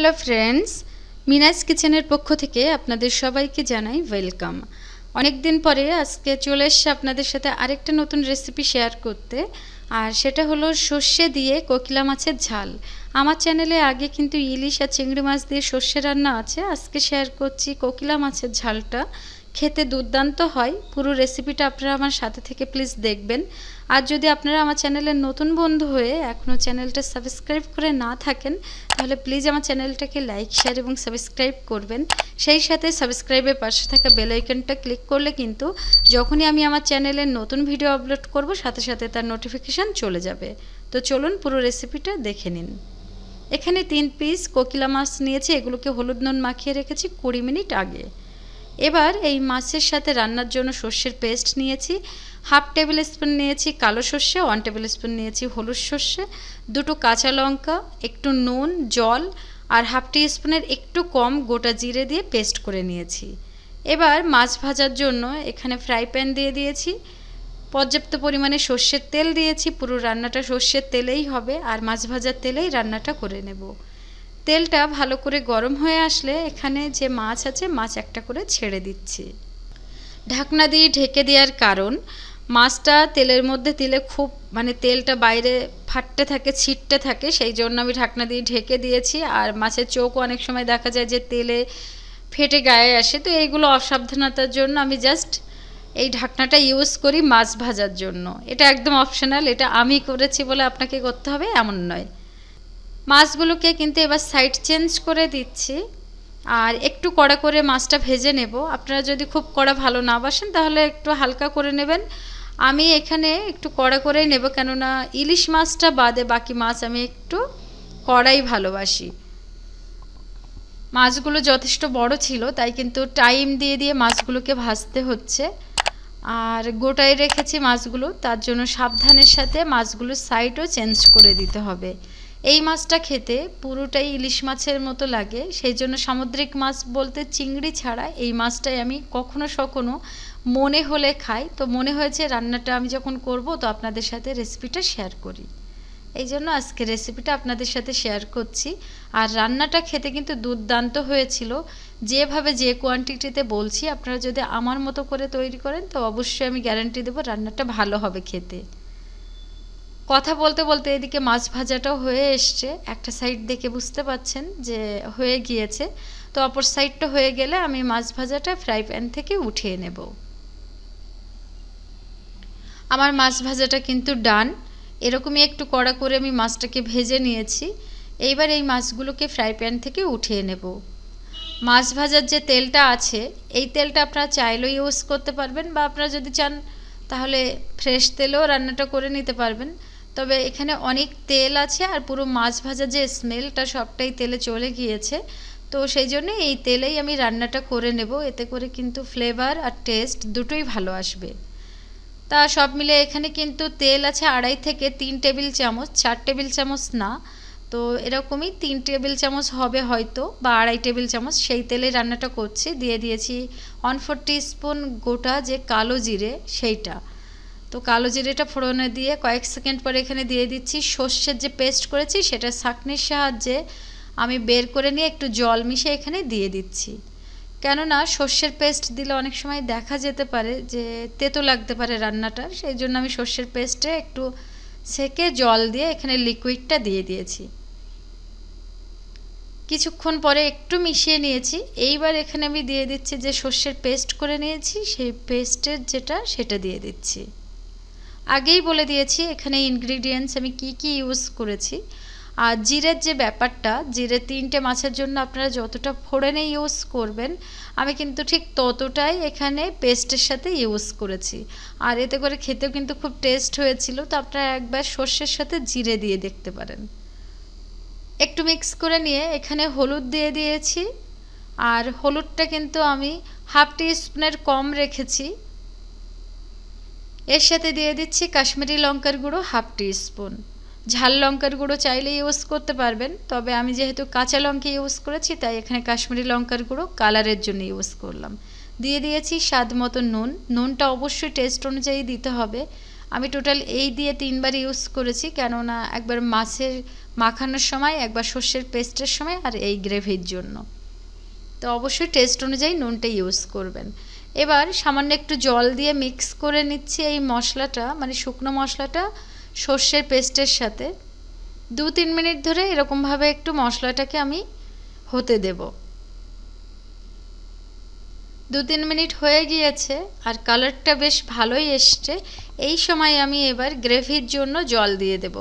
Hello friends মিনাজ কিচেনের পক্ষ থেকে আপনাদের সবাইকে জানাই ওয়েলকাম অনেক দিন পরে আজকে চলে এসছে আপনাদের সাথে আরেকটা নতুন রেসিপি শেয়ার করতে, আর সেটা হলো সর্ষে দিয়ে কোকিলা মাছের ঝাল। আমার চ্যানেলে আগে কিন্তু ইলিশ আর চিংড়ি মাছ দিয়ে সর্ষে রান্না আছে। আজকে শেয়ার করছি কোকিলা মাছের ঝালটা। খেতে দুর্দান্ত হয়। পুরো রেসিপিটা আপনারা আমার সাথে থেকে প্লিজ দেখবেন। আর যদি আপনারা আমার চ্যানেলের নতুন বন্ধু হয়ে এখনও চ্যানেলটা সাবস্ক্রাইব করে না থাকেন, তাহলে প্লিজ আমার চ্যানেলটাকে লাইক শেয়ার এবং সাবস্ক্রাইব করবেন। সেই সাথে সাবস্ক্রাইবের পাশে থাকা বেল আইকনটা ক্লিক করলে কিন্তু যখনই আমি আমার চ্যানেলের নতুন ভিডিও আপলোড করব, সাথে সাথে তার নোটিফিকেশান চলে যাবে। তো চলুন পুরো রেসিপিটা দেখে নিন। এখানে তিন পিস কোকিলা মাছ নিয়েছি, এগুলোকে হলুদ নুন মাখিয়ে রেখেছি কুড়ি মিনিট আগে। এবার এই মাছের সাথে রান্নার জন্য সর্ষের পেস্ট নিয়েছি, হাফ টেবিল স্পুন নিয়েছি কালো সর্ষে ওয়ান টেবিল স্পুন নিয়েছি হলুদ সর্ষে, দুটো কাঁচা লঙ্কা, একটু নুন, জল আর হাফ টি স্পুনের একটু কম গোটা জিরে দিয়ে পেস্ট করে নিয়েছি। এবার মাছ ভাজার জন্য এখানে ফ্রাই প্যান দিয়ে দিয়েছি, পর্যাপ্ত পরিমাণে সর্ষের তেল দিয়েছি, পুরো রান্নাটা সর্ষের তেলেই হবে আর মাছ ভাজার তেলেই রান্নাটা করে নেব। তেলটা ভালো করে গরম হয়ে আসলে এখানে যে মাছ আছে, মাছ একটা করে ছেড়ে দিচ্ছি। ঢাকনা দিয়ে ঢেকে দেওয়ার কারণ, মাছটা তেলের মধ্যে দিলে খুব মানে তেলটা বাইরে ফাটতে থাকে, ছিটতে থাকে, সেই জন্য আমি ঢাকনা দিয়ে ঢেকে দিয়েছি। আর মাছের চোখও অনেক সময় দেখা যায় যে তেলে ফেটে গায়ে আসে। তো এইগুলো অসাবধানতার জন্য আমি জাস্ট এই ঢাকনাটা ইউজ করি মাছ ভাজার জন্য। এটা একদম অপশনাল এটা আমি করেছি বলে আপনাকে করতে হবে, এমন নয়। মাছগুলোকে কিন্তু এবার সাইড চেঞ্জ করে দিচ্ছি। আর একটু কড়া করে মাছটা ভেজে নেব। আপনারা যদি খুব কড়া ভালো না বাসেন, তাহলে একটু হালকা করে নেবেন। আমি এখানে একটু কড়া করেই নেব, কেননা ইলিশ মাছটা বাদে বাকি মাছ আমি একটু কড়াই ভালোবাসি। মাছগুলো যথেষ্ট বড় ছিল, তাই কিন্তু টাইম দিয়ে দিয়ে মাছগুলোকে ভাজতে হচ্ছে। আর গোটায় রেখেছি মাছগুলো, তার জন্য সাবধানের সাথে মাছগুলো সাইডও চেঞ্জ করে দিতে হবে। এই মাছটা খেতে পুরোটাই ইলিশ মাছের মতো লাগে, সেই জন্য সামুদ্রিক মাছ বলতে চিংড়ি ছাড়া এই মাছটাই আমি কখনো সখনো মনে হলে খাই। তো মনে হয়েছে রান্নাটা আমি যখন করব, তো আপনাদের সাথে রেসিপিটা শেয়ার করি। এই জন্য আজকে রেসিপিটা আপনাদের সাথে শেয়ার করছি। আর রান্নাটা খেতে কিন্তু দুর্দান্ত হয়েছিল। যেভাবে যে কোয়ান্টিটিতে বলছি, আপনারা যদি আমার মতো করে তৈরি করেন, তো অবশ্যই আমি গ্যারান্টি দেবো রান্নাটা ভালো হবে খেতে। কথা বলতে বলতে এদিকে মাছ ভাজাটাও হয়ে এসছে। একটা সাইড দেখে বুঝতে পাচ্ছেন যে হয়ে গিয়েছে। তো অপর সাইডটা হয়ে গেলে আমি মাছ ভাজাটা ফ্রাই প্যান থেকে উঠিয়ে নেব। আমার মাছ ভাজাটা কিন্তু ডান এরকমই একটু কড়া করে আমি মাছটাকে ভেজে নিয়েছি। এইবার এই মাছগুলোকে ফ্রাই প্যান থেকে উঠিয়ে নেব। মাছ ভাজার যে তেলটা আছে, এই তেলটা আপনারা চাইলেও ইউজ করতে পারবেন বা আপনারা যদি চান তাহলে ফ্রেশ তেলেও রান্নাটা করে নিতে পারবেন। তবে এখানে অনেক তেল আছে আর পুরো মাছ ভাজা যে স্মেলটা সবটাই তেলে চলে গিয়েছে। তো সেই জন্য এই তেলেই আমি রান্নাটা করে নেব। এতে করে কিন্তু ফ্লেভার আর টেস্ট দুটোই ভালো আসবে। তা সব মিলে এখানে কিন্তু তেল আছে আড়াই থেকে তিন টেবিল চামচ, চার টেবিল চামচ না। তো এরকমই তিন টেবিল চামচ হবে হয়তো বা আড়াই টেবিল চামচ। সেই তেলে রান্নাটা করছি। দিয়ে দিয়েছি ওয়ান ফোর স্পুন গোটা যে কালো জিরে, সেইটা। তো কালো জিরেটা ফোড়নে দিয়ে কয়েক সেকেন্ড পরে এখানে দিয়ে দিচ্ছি। সর্ষের যে পেস্ট করেছি সেটা ছাঁকনির সাহায্যে আমি বের করে নিয়ে একটু জল মিশিয়ে এখানে দিয়ে দিচ্ছি। কেননা সর্ষের পেস্ট দিলে অনেক সময় দেখা যেতে পারে যে তেতো লাগতে পারে রান্নাটা, সেই জন্য আমি সর্ষের পেস্টে একটু সেকে জল দিয়ে এখানে লিকুইডটা দিয়ে দিয়েছি। কিছুক্ষণ পরে একটু মিশিয়ে নিয়েছি। এইবার এখানে আমি দিয়ে দিচ্ছি যে সর্ষের পেস্ট করে নিয়েছি, সেই পেস্টের যেটা সেটা দিয়ে দিচ্ছি। আগেই বলে দিয়েছি, এখানে ইনগ্রিডিয়েন্টস আমি কি কি ইউজ করেছি। আর জিরের যে ব্যাপারটা জিরে তিনটে মাছের জন্য আপনারা যতটা ফোড়নে ইউজ করবেন, আমি কিন্তু ঠিক ততটাই এখানে পেস্টের সাথে ইউজ করেছি। আর এতে করে খেতেও কিন্তু খুব টেস্ট হয়েছিল, তো আপনারা একবার সর্ষের সাথে জিরে দিয়ে দেখতে পারেন। একটু মিক্স করে নিয়ে এখানে হলুদ দিয়ে দিয়েছি। আর হলুদটা কিন্তু আমি হাফ টি স্পুনের কম রেখেছি। এর সাথে দিয়ে দিচ্ছি কাশ্মীরি লঙ্কার গুঁড়ো হাফ টি স্পুন ঝাল লঙ্কার গুঁড়ো চাইলে ইউজ করতে পারবেন, তবে আমি যেহেতু কাঁচা লঙ্কা ইউজ করেছি, তাই এখানে কাশ্মীরি লঙ্কার গুঁড়ো কালারের জন্য ইউজ করলাম। দিয়ে দিয়েছি স্বাদ মতো নুন। নুনটা অবশ্যই টেস্ট অনুযায়ী দিতে হবে। আমি টোটাল এই দিয়ে তিনবার ইউজ করেছি, কেননা একবার মাছের মাখানোর সময়, একবার সর্ষের পেস্টের সময় আর এই গ্রেভির জন্য। তো অবশ্যই টেস্ট অনুযায়ী নুনটা ইউজ করবেন। এবার সামান্য একটু জল দিয়ে মিক্স করে নিচ্ছি এই মশলাটা মানে শুকনো মশলাটা সর্ষের পেস্টের সাথে। দু তিন মিনিট ধরে এরকমভাবে একটু মশলাটাকে আমি হতে দেব। দু তিন মিনিট হয়ে গিয়েছে আর কালারটা বেশ ভালোই এসছে। এই সময় আমি এবার গ্রেভির জন্য জল দিয়ে দেব।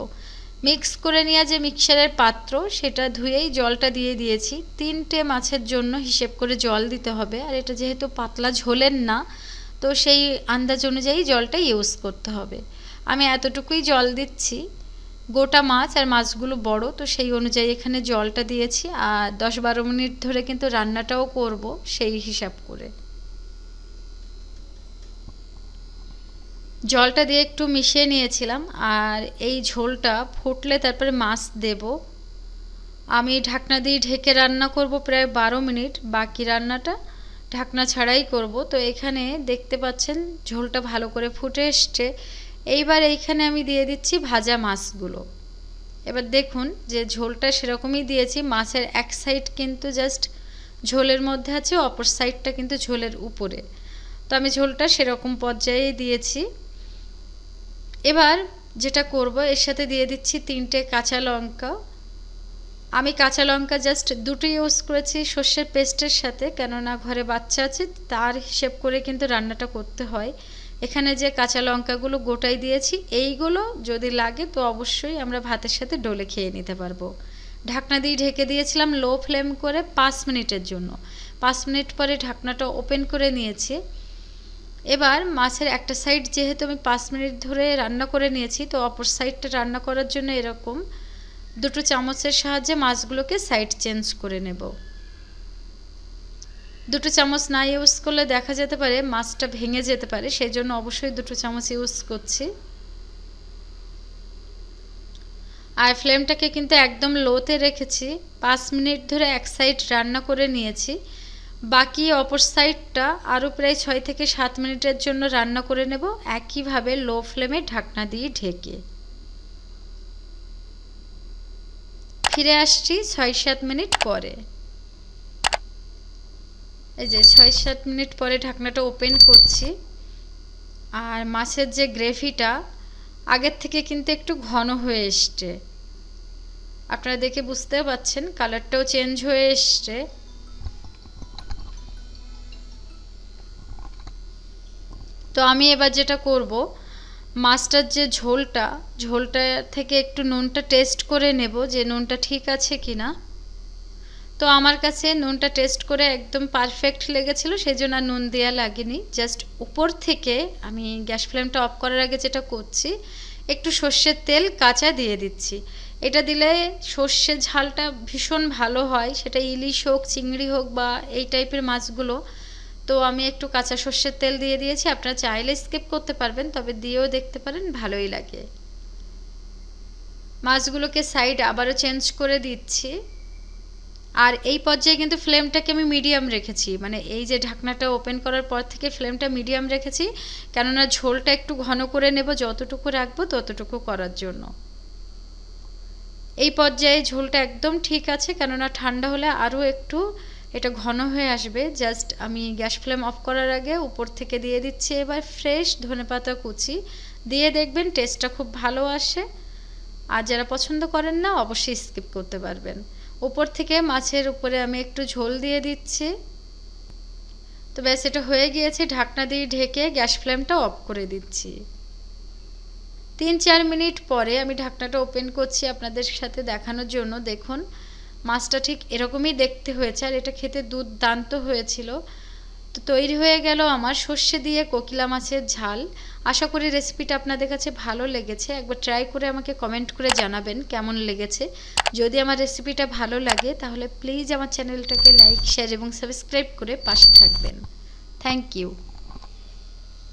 মিক্স করে নেওয়া যে মিক্সারের পাত্র, সেটা ধুয়েই জলটা দিয়ে দিয়েছি। তিনটে মাছের জন্য হিসেব করে জল দিতে হবে। আর এটা যেহেতু পাতলা ঝোলেন না, তো সেই আন্দাজ অনুযায়ী জলটা ইউজ করতে হবে। আমি এতটুকুই জল দিচ্ছি। গোটা মাছ আর মাছগুলো বড়, তো সেই অনুযায়ী এখানে জলটা দিয়েছি। আর দশ বারো মিনিট ধরে কিন্তু রান্নাটাও করব, সেই হিসাব করে। জলটা দিয়ে একটু মিশিয়ে নিয়েছিলাম আর এই ঝোলটা ফুটলে তারপরে মাছ দেব। আমি ঢাকনা দিয়ে ঢেকে রান্না করব প্রায় বারো মিনিট, বাকি রান্নাটা ঢাকনা ছাড়াই করব। তো এখানে দেখতে পাচ্ছেন ঝোলটা ভালো করে ফুটে এসছে। এইবার এইখানে আমি দিয়ে দিচ্ছি ভাজা মাছগুলো। এবার দেখুন যে ঝোলটা সেরকমই দিয়েছি, মাছের এক সাইড কিন্তু জাস্ট ঝোলের মধ্যে আছে, অপর সাইডটা কিন্তু ঝোলের উপরে। তো আমি ঝোলটা সেরকম পর্যায়ে দিয়েছি। এবার যেটা করব, এর সাথে দিয়ে দিচ্ছি তিনটে কাঁচা লঙ্কা। আমি কাঁচা লঙ্কা জাস্ট দুটো ইউজ করেছি সর্ষের পেস্টের সাথে, কেননা ঘরে বাচ্চা আছে, তার হিসেব করে কিন্তু রান্নাটা করতে হয়। এখানে যে কাঁচা লঙ্কাগুলো গোটাই দিয়েছি, এইগুলো যদি লাগে তো অবশ্যই আমরা ভাতের সাথে ডলে খেয়ে নিতে পারব। ঢাকনা দিয়ে ঢেকে দিয়েছিলাম লো ফ্লেম করে পাঁচ মিনিটের জন্য। পাঁচ মিনিট পরে ঢাকনাটা ওপেন করে নিয়েছি। এবার মাছের একটা সাইড যেহেতু আমি পাঁচ মিনিট ধরে রান্না করে নিয়েছি, তো অপর সাইডটা রান্না করার জন্য এরকম দুটো চামচের সাহায্যে মাছগুলোকে সাইড চেঞ্জ করে নেব। দুটো চামচ না ইউজ করলে দেখা যেতে পারে মাছটা ভেঙে যেতে পারে সেই জন্য অবশ্যই দুটো চামচ ইউজ করছি। আর ফ্লেমটাকে কিন্তু একদম লোতে রেখেছি, পাঁচ মিনিট ধরে এক সাইড রান্না করে নিয়েছি। বাকি অপর সাইডটা আরও প্রায় ছয় থেকে সাত মিনিটের জন্য রান্না করে নেব একইভাবে লো ফ্লেমে ঢাকনা দিয়ে ঢেকে। ফিরে আসছি ছয় সাত মিনিট পরে। এই যে ছয় সাত মিনিট পরে ঢাকনাটা ওপেন করছি। আর মাছের যে গ্রেভিটা আগের থেকে কিন্তু একটু ঘন হয়ে এসছে। আপনারা দেখে বুঝতে পাচ্ছেন কালারটাও চেঞ্জ হয়ে এসছে। তো আমি এবার যেটা করব মাছটার যে ঝোলটা ঝোলটা থেকে একটু নুনটা টেস্ট করে নেব যে নুনটা ঠিক আছে কি না তো আমার কাছে নুনটা টেস্ট করে একদম পারফেক্ট লেগেছিল সেই জন্য আর নুন দেওয়া লাগেনি। জাস্ট উপর থেকে আমি গ্যাস ফ্লেমটা অফ করার আগে যেটা করছি, একটু সর্ষের তেল কাঁচা দিয়ে দিচ্ছি। এটা দিলে সর্ষের ঝালটা ভীষণ ভালো হয়, সেটা ইলিশ হোক, চিংড়ি হোক বা এই টাইপের মাছগুলো তো আমি একটু কাঁচা সর্ষের তেল দিয়ে দিয়েছি। আপনারা চাইলে স্কিপ করতে পারবেন, তবে দিয়েও দেখতে পারেন, ভালোই লাগে। মাছগুলোকে সাইড আবারও চেঞ্জ করে দিচ্ছি। আর এই পর্যায়ে কিন্তু ফ্লেমটাকে আমি মিডিয়াম রেখেছি। মানে এই যে ঢাকনাটা ওপেন করার পর থেকে ফ্লেমটা মিডিয়াম রেখেছি। কেননা ঝোলটা একটু ঘন করে নেব, যতটুকু রাখব ততটুকু করার জন্য। এই পর্যায়ে ঝোলটা একদম ঠিক আছে, কেননা ঠান্ডা হলে আরও একটু এটা ঘন হয়ে আসবে। জাস্ট আমি গ্যাস ফ্লেম অফ করার আগে উপর থেকে দিয়ে দিচ্ছি এবার ফ্রেশ ধনেপাতা কুচি। দিয়ে দেখবেন টেস্টটা খুব ভালো আসে। আর যারা পছন্দ করেন না, অবশ্যই স্কিপ করতে পারবেন। উপর থেকে মাছের উপরে আমি একটু ঝোল দিয়ে দিচ্ছি। তো ব্যাস, এটা হয়ে গিয়েছে। ঢাকনা দিয়ে ঢেকে গ্যাস ফ্লেমটা অফ করে দিচ্ছি। তিন চার মিনিট পরে আমি ঢাকনাটা ওপেন করছি আপনাদের সাথে দেখানোর জন্য। দেখুন মাছটা ঠিক এরকমই দেখতে হয়েছে, আর এটা খেতে দুর্দান্ত হয়েছিল। তো তৈরি হয়ে গেল আমার সর্ষে দিয়ে কোকিলা মাছের ঝাল। আশা করি রেসিপিটা আপনাদের কাছে ভালো লেগেছে। একবার ট্রাই করে আমাকে কমেন্ট করে জানাবেন কেমন লেগেছে। যদি আমার রেসিপিটা ভালো লাগে, তাহলে প্লিজ আমার চ্যানেলটাকে লাইক শেয়ার এবং সাবস্ক্রাইব করে পাশে থাকবেন। Thank you